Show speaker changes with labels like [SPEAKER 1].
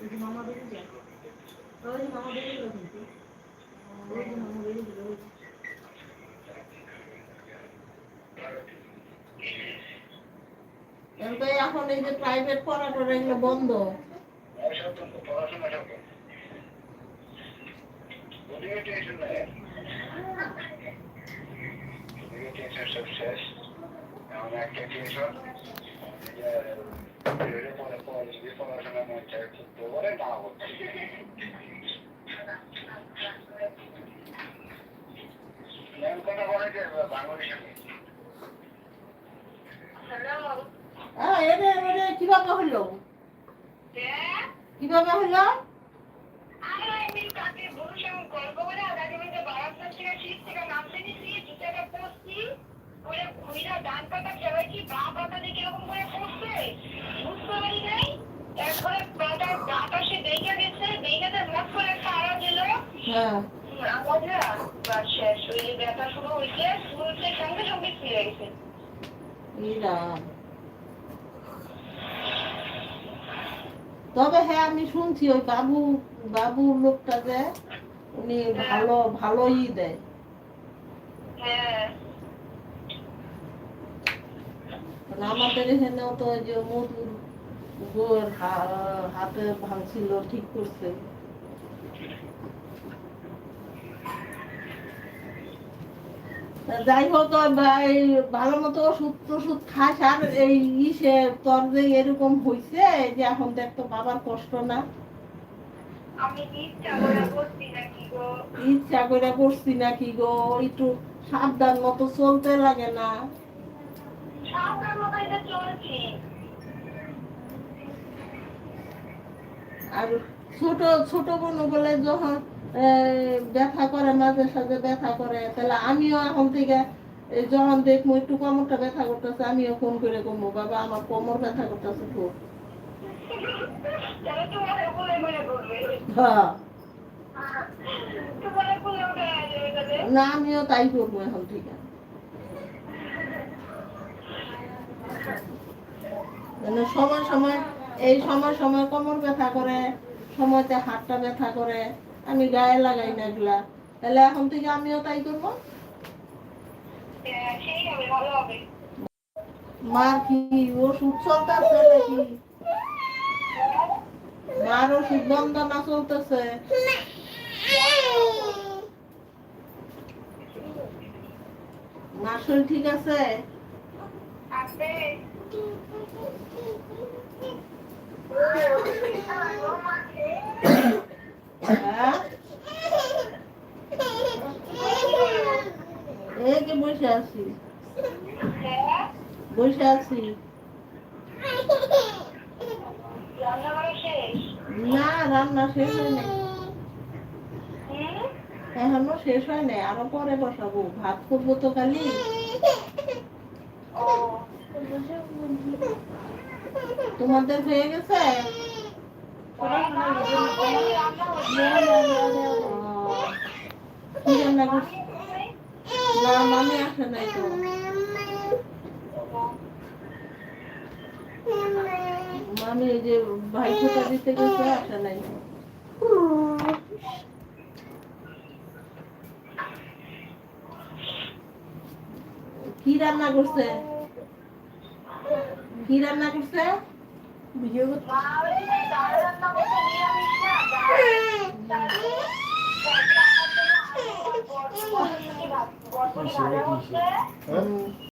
[SPEAKER 1] ওই মামা বেরিয়ে যায়। ওই মামা বেরিয়ে গেল কিন্তু। ওই মামা বেরিয়ে গেল ওই যে। এরপরে এখন এই যে প্রাইভেট পড়াটা এগুলো বন্ধ। হ্যাঁ এটা এবারে কীভাবে হলো কীভাবে হলো হ্যাঁ।
[SPEAKER 2] সঙ্গে সঙ্গে ফিরে গেছে
[SPEAKER 1] তবে হ্যাঁ আমি শুনছি ওই বাবু বাবু লোকটা যে উনি ভালো ভালোই দেয়।
[SPEAKER 2] হ্যাঁ।
[SPEAKER 1] আমাদের এখানেও তো যে মধুর গোর হাতে ভাঙছিল ঠিক করছে। যাই হোক ভাই ভালো মতো ওষুধ টষুধ খাস আর এই ইসে তোর যে এরকম হইছে যে এখন দেখ তো বাবার কষ্ট না।
[SPEAKER 2] আমি ইচ্ছা করে করছি নাকি গো?
[SPEAKER 1] ইচ্ছা করে করছি নাকি গো একটু সাবধান মতো চলতে লাগে না। আর ছোট ছোট বোন বলে যখন ব্যথা করে, মাঝে সাঝে ব্যথা করে, তাহলে আমিও এখন থেকে যখন দেখব একটু ব্যথা করতেছে, আমিও ফোন করে কমবো বাবা, আমার কোমর ব্যথা করতেছে হ্যাঁ। না, আমিও তাই করব এখন থেকে। সময় সময় এই সময় সময় কোমর ব্যথা করে সময়তে হাতটা ব্যথা করে আমি গায়ে লাগাই না এগুলা। তাহলে এখন থেকে আমিও তাই করব?
[SPEAKER 2] হ্যাঁ,
[SPEAKER 1] মার কি ওষুধ চলতেছে নাকি? মার ওষুধ বন্ধ না চলতেছে? মার শরীর ঠিক আছে? যে
[SPEAKER 2] হ্যাঁ?
[SPEAKER 1] বসে আছি। না, রান্না শেষ হয় এখনও শেষ হয় নাই আরও পরে বসাবো। ভাত করব তো খালি তোমাদের হয়ে গেছে? না মামি আসে নাই তো। মামি এই যে ভাই ফোটা দিতে গেছে আসে নাই। কি রান্না করছে? কি রান্না করছে? ভিডিও করছে